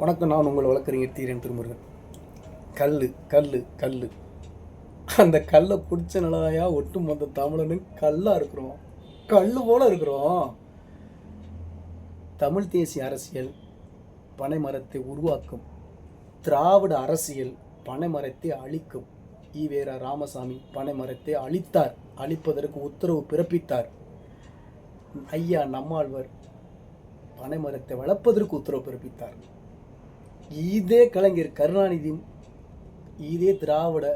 வணக்கம் நான் உங்கள் வழக்கறிஞர் தீரன் திருமுருகன். கல் கல் கல் அந்த கல்லை பிடிச்ச நிலையா ஒட்டுமொத்த தமிழனு கல்லாக இருக்கிறோம். கல் போல இருக்கிறோம். தமிழ் தேசிய அரசியல் பனைமரத்தை உருவாக்கும். திராவிட அரசியல் பனைமரத்தை அழிக்கும். ஈவேரா ராமசாமி பனைமரத்தை அழித்தார். அழிப்பதற்கு உத்தரவு பிறப்பித்தார். ஐயா நம்மாழ்வர் பனைமரத்தை வளர்ப்பதற்கு உத்தரவு பிறப்பித்தார். இதே கலைஞர் கருணாநிதியும் இதே திராவிட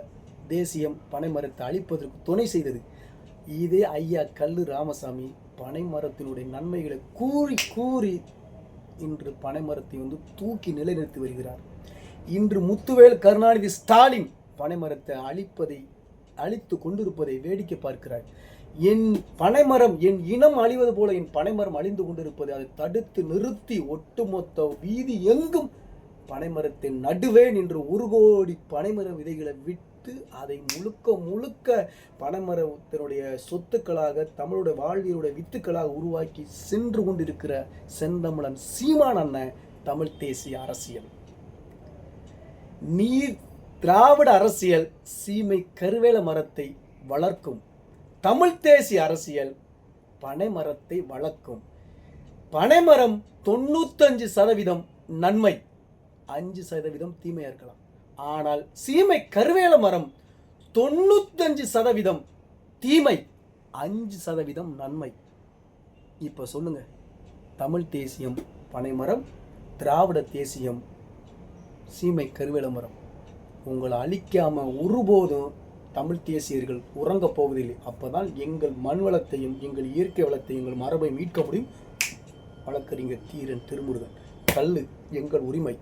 தேசியம் பனைமரத்தை அழிப்பதற்கு துணை செய்தது. இதே ஐயா கல்லு ராமசாமி பனைமரத்தினுடைய நன்மைகளை கூறி கூறி இன்று பனைமரத்தை வந்து தூக்கி நிலைநிறுத்தி வருகிறார். இன்று முத்துவேல் கருணாநிதி ஸ்டாலின் பனைமரத்தை அழிப்பதை அழித்து கொண்டிருப்பதை வேடிக்கை பார்க்கிறார். என் பனைமரம் என் இனம் அழிவது போல என் பனைமரம் அழிந்து கொண்டிருப்பதை அதை தடுத்து நிறுத்தி ஒட்டுமொத்த வீதி எங்கும் பனைமரத்தின் நடுவே நின்று ஒரு கோடி பனைமர விதைகளை விட்டு அதை முழுக்க முழுக்க பனைமரத்தினுடைய சொத்துக்களாக தமிழுடைய வாழ்வியலுடைய வித்துக்களாக உருவாக்கி சென்று கொண்டிருக்கிற செந்தமிழன் சீமான் அண்ணன் தமிழ் தேசிய அரசியல். நீர் திராவிட அரசியல் சீமை கருவேல மரத்தை வளர்க்கும். தமிழ் தேசிய அரசியல் பனைமரத்தை வளர்க்கும். பனைமரம் தொண்ணூத்தஞ்சு சதவீதம் நன்மை. அஞ்சு சதவீதம் தீமையாக இருக்கலாம். ஆனால் சீமை கருவேல மரம் தொண்ணூத்தஞ்சு சதவீதம் தீமை அஞ்சு சதவீதம் நன்மை. இப்போ சொல்லுங்க. தமிழ் தேசியம் பனைமரம் திராவிட தேசியம் சீமை கருவேல மரம். உங்களை அழிக்காமல் ஒருபோதும் தமிழ் தேசியர்கள் உறங்கப் போவதில்லை. அப்போதான் எங்கள் மண் வளத்தையும் எங்கள் இயற்கை வளத்தையும் எங்கள் மரபை மீட்க முடியும். வழக்கறிஞர் தீரன் திருமுருகன். கல் எங்கள் உரிமை.